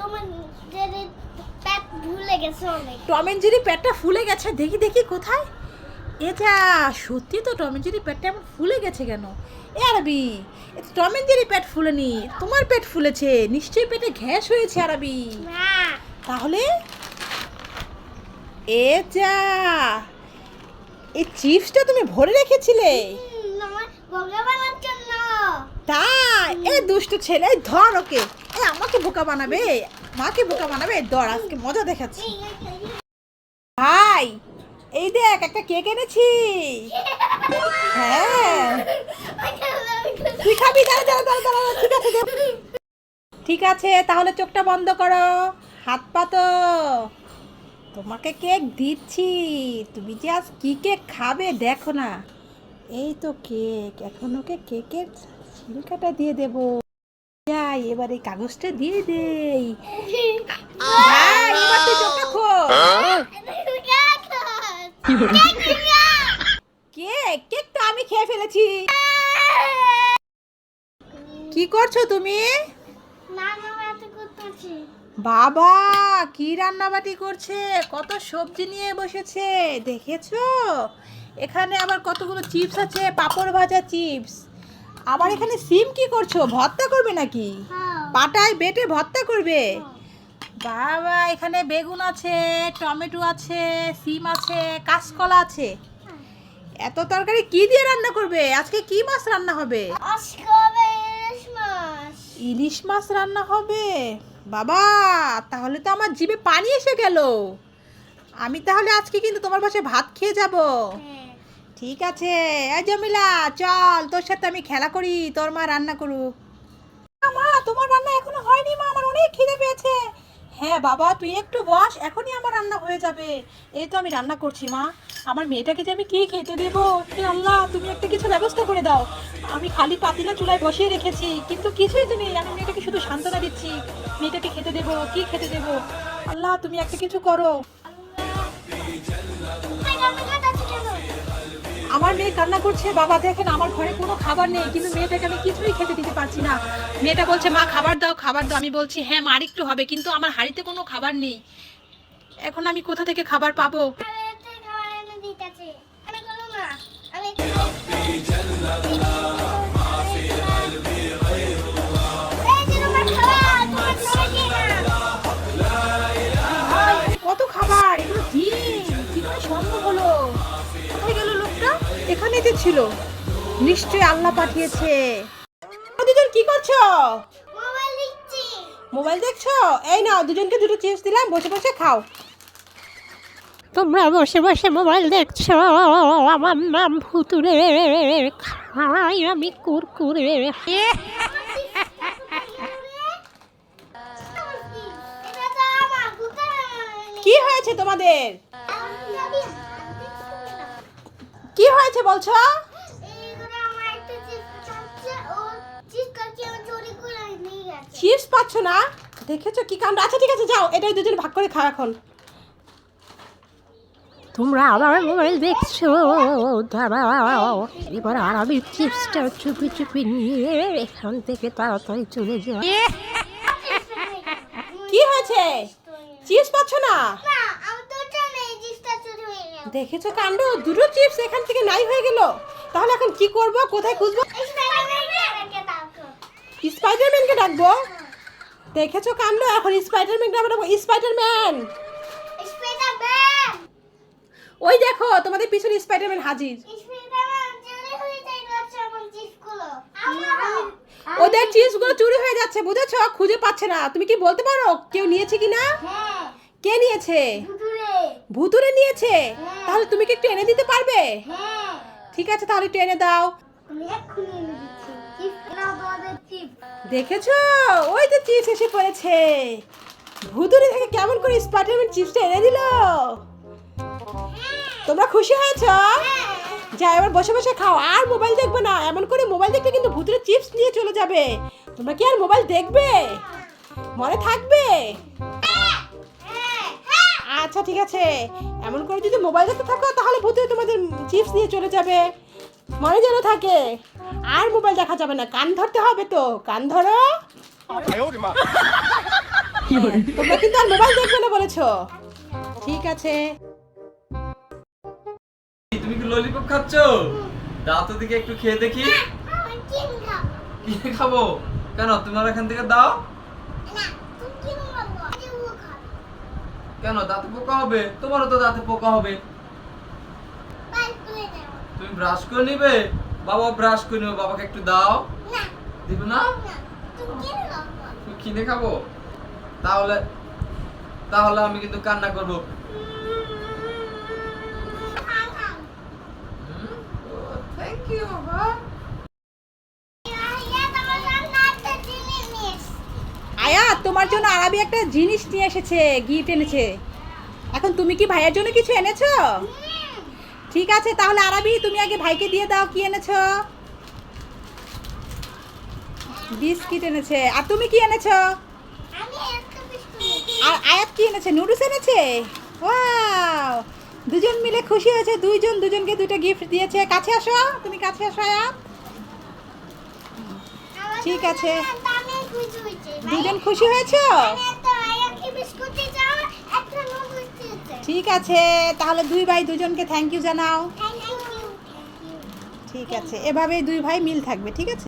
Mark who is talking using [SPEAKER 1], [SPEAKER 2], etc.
[SPEAKER 1] তোমার যে পেট ভুলে গেছে অনেক।
[SPEAKER 2] টম এন্ড জেরি পেটটা ফুলে গেছে দেখি দেখি কোথায়? এ যা সত্যি তো টম এন্ড জেরি পেটটা এমন ফুলে গেছে কেন? এ আরবি টম এন্ড জেরি পেট ফুলেনি তোমার পেট ফুলেছে নিশ্চয়ই পেটে গ্যাস হয়েছে আরবি। তাহলে? এ যা এই চিপসটা তুমি ভরে রেখেছিলে? তাই এ দুষ্ট ছেলে ধর ওকে। আমাকে বোকা বানাবে? মাকে বোকা বানাবে? ধর, আজকে মজা দেখাচ্ছি। ভাই, এই দেখ, একটা কেক এনেছি হ্যাঁ। ঠিক আছে তাহলে চোখটা বন্ধ করো। হাত পাতো তোমাকে কেক দিচ্ছি। তুমি যে আজ কি কেক খাবে, দেখো না। এই তো কেক। এখন ওকে কেকের ছিলকাটা দিয়ে দেব। এবার এই কাগজটা দিয়ে দেই। ভাই এবার তুই চোখটা খোল। কেক কেক তো আমি খেয়ে ফেলেছি। কি করছ তুমি? বাবা কি রান্নাবাটি করছে? কত সবজি নিয়ে বসেছে দেখেছ? এখানে আবার কতগুলো চিপস আছে পাঁপড় ভাজা চিপস। আবার এখানে সিম কি করছ? ভর্তা করবে নাকি?
[SPEAKER 1] হ্যাঁ।
[SPEAKER 2] পাটায় বেটে ভর্তা করবে? বাবা এখানে বেগুন আছে টমেটো আছে সিম আছে কাঁচকলা আছে। এত তরকারি কি দিয়ে রান্না করবে? আজকে কি মাছ রান্না হবে?
[SPEAKER 1] ইলিশ মাছ
[SPEAKER 2] রান্না হবে? বাবা তাহলে তো আমার জিভে পানি এসে গেল। আমি তাহলে আজকে কিন্তু তোমার বাসায় ভাত খেয়ে যাব।
[SPEAKER 1] হ্যাঁ।
[SPEAKER 2] ঠিক আছে। এই জমিলা চল তোর সাথে আমি খেলা করি তোর মা রান্না করুক। মা তোমার রান্না এখনও হয়নি মা আমার অনেক খিদে পেয়েছে। হ্যাঁ বাবা তুই একটু বস এখনই আমার রান্না হয়ে যাবে। এই তো আমি রান্না করছি মা। আমার মেয়েটাকে যে আমি কি খেতে দেবো? হে আল্লাহ তুমি একটা কিছু ব্যবস্থা করে দাও। আমি খালি পাতিলা চুলায় বসিয়ে রেখেছি কিন্তু কিছুই তো নেই। আমি মেয়েটাকে শুধু সান্ত্বনা দিচ্ছি। মেয়েটাকে খেতে দেবো কি খেতে দেবো? আল্লাহ তুমি একটা কিছু করো। আমার মেয়ে কান্না করছে, বাবা দেখেন আমার ঘরে কোনো খাবার নেই, কিন্তু মেয়েটাকে আমি কিছুই খেতে দিতে পারছি না। মেয়েটা বলছে, মা, খাবার দাও খাবার দাও। আমি বলছি হ্যাঁ মা একটু হবে, কিন্তু আমার হাড়িতে কোনো খাবার নেই। এখন আমি কোথা থেকে খাবার পাবো? যে ছিল নিশ্চয়ই আল্লাহ পাঠিয়েছে দুজন কি করছ মোবাইল দেখছ এই নাও দুজনকে দুটো চিপস দিলাম বসে বসে খাও
[SPEAKER 3] তোমরা বসে বসে মোবাইল দেখছ আমার নাম ভুতুরে খাই আমি কুরকুরে
[SPEAKER 2] কি হয়েছে তোমাদের কি হয়েছে বলছো? চিপস পাচ্ছ না? দেখেছ কি কাণ্ড? আচ্ছা ঠিক আছে যাও এটাই দুজন ভাগ করে খাও এখন।
[SPEAKER 3] তোমরা আমার মোবাইল দেখছ দাঁড়াও এবার আর আমি চিপসটা চুপি চুপি নিয়ে এখান থেকে তাড়াতাড়ি চলে যাও
[SPEAKER 2] কি হয়েছে? চিপস পাচ্ছ না দেখেছ কাণ্ড? দুটো চিপস এখান থেকে নাই হয়ে গেল। তাহলে এখন কি করব? কোথায় খুঁজবো? স্পাইডারম্যানকে ডাকবো? দেখেছ কাণ্ড? এখন স্পাইডারম্যান ডাকবো। স্পাইডারম্যান ওই দেখো, তোমাদের পিছনে স্পাইডারম্যান হাজির। ওদের চিপসগুলো চুরি হয়ে যাচ্ছে, বুঝেছ? খুঁজে পাচ্ছে না। তুমি কি বলতে পারো? কেউ নিয়েছে কি না কে নিয়েছে? ভুতুরে নিয়েছে? তাহলে তুমি কি একটু এনে দিতে পারবে? ঠিক আছে তাহলে একটু এনে দাও দেখেছ? ওই তো চিপস এসে পড়েছে। ভুতুরে থেকে কেমন করে স্পাইডারম্যান চিপসটা এনে দিল? তোমরা খুশি হয়েছো? যা এবার বসে বসে খাও। আর মোবাইল দেখবে না। এমন করে মোবাইল দেখলে কিন্তু ভুতুরে চিপস নিয়ে চলে যাবে। তোমরা কি আর মোবাইল দেখবে? মনে থাকবে? আচ্ছা ঠিক আছে। এমন করে যদি মোবাইল দেখতে থাকো তাহলে ভূতে তোমাদের চিপস নিয়ে চলে যাবে। মনে যেন থাকে। আর মোবাইল দেখা যাবে না। কান ধরতে হবে তো। কান ধরো। তোমরা কিন্তু আর মোবাইল দেখবে না বলেছ। ঠিক আছে।
[SPEAKER 4] তুমি কি ললিপপ খাচ্ছ? দাঁত দিকে একটু খেয়ে দেখি। কি খাব? কেন তোমার এখান থেকে দাও। কেন দাঁতে পোকা হবে? তোমারও তো দাঁতে পোকা হবে। তুমি ব্রাশ করে নিবে? বাবা ব্রাশ করে নেবে। বাবাকে একটু দাও। দিবে না?
[SPEAKER 1] তুমি
[SPEAKER 4] কিনে খাব? তাহলে তাহলে আমি কিন্তু কান্না করব। থ্যাংক ইউ বাবা
[SPEAKER 1] ইয়া তোমার রান্না একটা জিনিস নিস
[SPEAKER 2] আয়া তোমার জন্য আরবি একটা জিনিস নিয়ে এসেছে গিফট এনেছে। এখন তুমি কি ভাইয়ের জন্য কিছু এনেছো? ঠিক আছে, তাহলে আরবি, তুমি আগে ভাইকে দিয়ে দাও কি এনেছো। বিস্কিট এনেছে। আর তুমি কি এনেছো? আর আয়াত কি এনেছে? নুডলস এনেছে? ওয়াও! দুজন মিলে খুশি হয়েছে। দুইজন, দুজনকে দুটো গিফট দিয়েছে। কাছে আসো, তুমি কাছে আসো, আয়াত। ঠিক আছে।
[SPEAKER 1] দামি খুশি হয়েছে?
[SPEAKER 2] দুজন খুশি হয়েছো ঠিক আছে তাহলে দুই ভাই দুজনকে থ্যাংক ইউ জানাও। ঠিক আছে এভাবেই দুই ভাই মিল থাকবে ঠিক আছে?